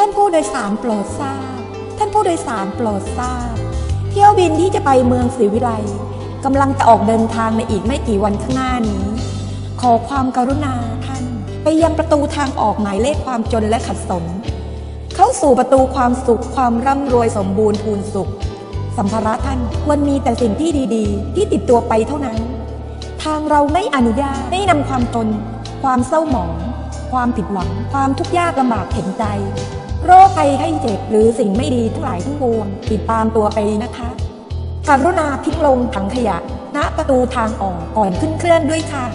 ท่านผู้โดยสารโปรดทราบ ท่านผู้โดยสารโปรดทราบ เที่ยวบินที่จะไปเมืองศรีวิไลกำลังจะออกเดินทางในอีกไม่กี่วันข้างหน้านี้ ขอความกรุณาท่าน ไปยังประตูทางออกหมายเลขความจนและขัดสน เข้าสู่ประตูความสุขความร่ำรวยสมบูรณ์พูนสุข สัมภาระท่านควรมีแต่สิ่งที่ดีๆ ที่ติดตัวไปเท่านั้น ทางเราไม่อนุญาตให้นำความตน ความเศร้าหมอง ความผิดหวัง ความทุกข์ยากลำบากเข็นใจ ภัยไข้เจ็บหรือสิ่งไม่ดีทั้งหลายทั้งปวงติดตามตัวไปนะคะกรุณาทิ้งลงถังขยะ ณประตูทางออกก่อนขึ้นเคลื่อนด้วยค่ะ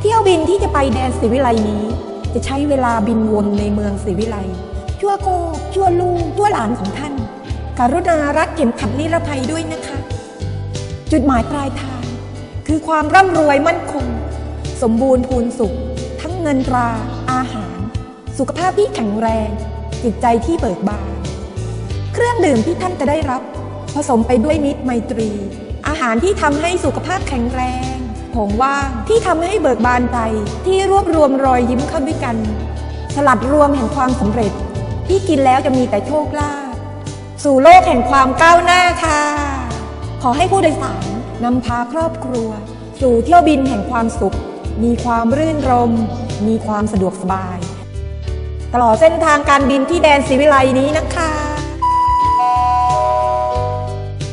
เที่ยวบินที่จะไปแดนศรีวิไลนี้ จะใช้เวลาบินวนในเมืองศรีวิไลชั่วโคชั่วลูกชั่วหลานของท่าน กรุณารัดเข็มขัดนิรภัยด้วยนะคะ จุดหมายปลายทาง คือความร่ำรวยมั่นคง สมบูรณ์พูนสุข ทั้งเงินตราอาหาร สุขภาพที่แข็งแรง จิตใจที่เบิกบาน เครื่องดื่มที่ท่านจะได้รับ ผสมไปด้วยมิตรไมตรี อาหารที่ทำให้สุขภาพแข็งแรงของว่างที่ทำให้เบิกบานใจที่รวบรวมรอยยิ้มเข้าด้วยกัน สลัดรวมแห่งความสำเร็จ ที่กินแล้วจะมีแต่โชคลาภสู่โลกแห่งความก้าวหน้าค่ะ ขอให้ผู้โดยสารนำพาครอบครัว สู่เที่ยวบินแห่งความสุข มีความรื่นรม มีความสะดวกสบาย ตลอดเส้นทางการบินที่แดนศรีวิไลนี้นะคะ